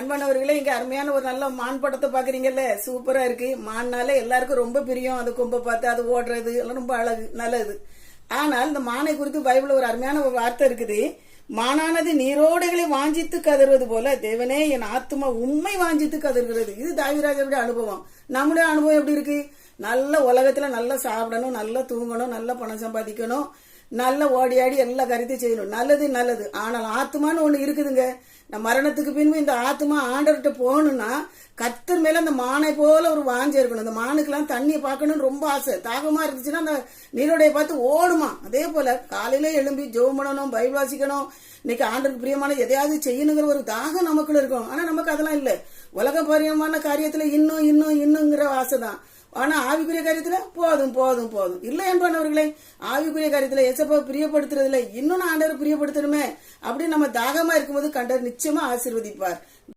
அன்பானவர்களே இங்க அருமையான ஒரு நல்ல மான் படத்தை பாக்குறீங்கல்ல? சூப்பரா இருக்கு. மான்னாலே எல்லாருக்கும் ரொம்ப பிரியம். அது கொம்பை பார்த்து அது ஓடுறது எல்லாம் ரொம்ப அழகு நல்லது. ஆனால் இந்த மானை குறித்து பைபிள் ஒரு அருமையான ஒரு வார்த்தை இருக்குது. மானானது நீரோடைகளை வாஞ்சித்து கதறுவது போல தேவனே என் ஆத்மா உண்மை வாஞ்சித்து கதறுகிறது. இது தாவிராஜருடைய அனுபவம். நம்முடைய அனுபவம் எப்படி இருக்கு? நல்ல உலகத்துல நல்லா சாப்பிடணும் நல்லா தூங்கணும் நல்லா பணம் சம்பாதிக்கணும். நல்ல ஓடி ஆடி எல்லா காரியத்தையும் செய்யணும். நல்லது நல்லது. ஆனால் ஆத்மான்னு ஒன்று இருக்குதுங்க. நம்ம மரணத்துக்கு பின்பு இந்த ஆத்மா ஆண்டவர்கிட்ட போகணும்னா கத்தர் மேலே அந்த மானை போல ஒரு வாஞ்சை இருக்கணும். இந்த மானுக்கெல்லாம் தண்ணியை பார்க்கணும்னு ரொம்ப ஆசை. தாகமாக இருந்துச்சுன்னா அந்த நீரோடைய பார்த்து ஓடுமா. அதே போல் காலையில எழும்பி ஜோம் பண்ணணும் பைபிள் வாசிக்கணும். இன்னைக்கு ஆண்டருக்கு பிரியமான எதையாவது செய்யணுங்கிற ஒரு தாகம் நமக்குள்ள இருக்கும். ஆனால் நமக்கு அதெல்லாம் இல்லை. உலக பரியமான காரியத்தில் இன்னும் இன்னும் இன்னுங்கிற ஆசை தான் ஆனா ஆவிக்குரிய காரியத்துல போதும் போதும் போதும். இல்லை என்பவர்களே ஆவிக்குரிய காரியத்துல எசப்பா பிரியப்படுத்துறதுல இன்னும் நான் ஆண்டவர் பிரியப்படுத்தணுமே. அப்படின்னு நம்ம தாகமா இருக்கும்போது கண்டர் நிச்சயமா ஆசீர்வதிப்பார்.